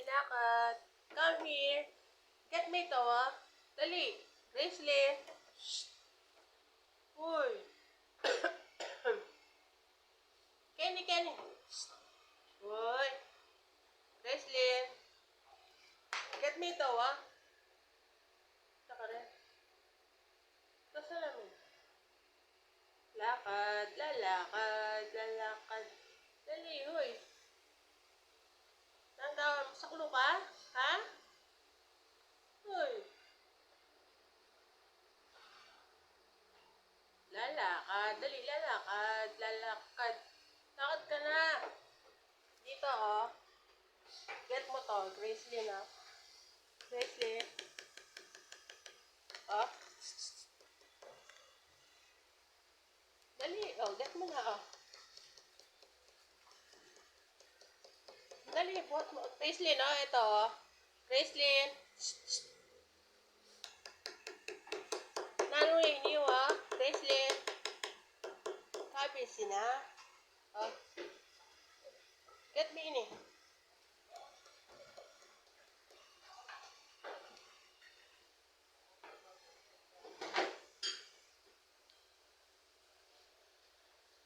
Lakad. Come here. Get me ito, ah. Dali. Raislin. Shh. Uy. Kenny, Kenny. Shh. Uy. Raislin. Get me ito, ah. Saka rin. Ito sa lamin. Lakad, lalakad. Dali, huy. Tanda, saklo ka? Ha? Huy. Lalakad, dali, lalakad, lalakad. Lakad ka na. Dito, oh. Get mo to, Gracelyn, ah. Gracelyn. Oh. Dali, oh, get mo na, oh. Dali, buhat mo. Gracelyn, oh, ito, oh. Gracelyn. Nanuhin niyo, ah. Gracelyn. Sabi sina. Oh.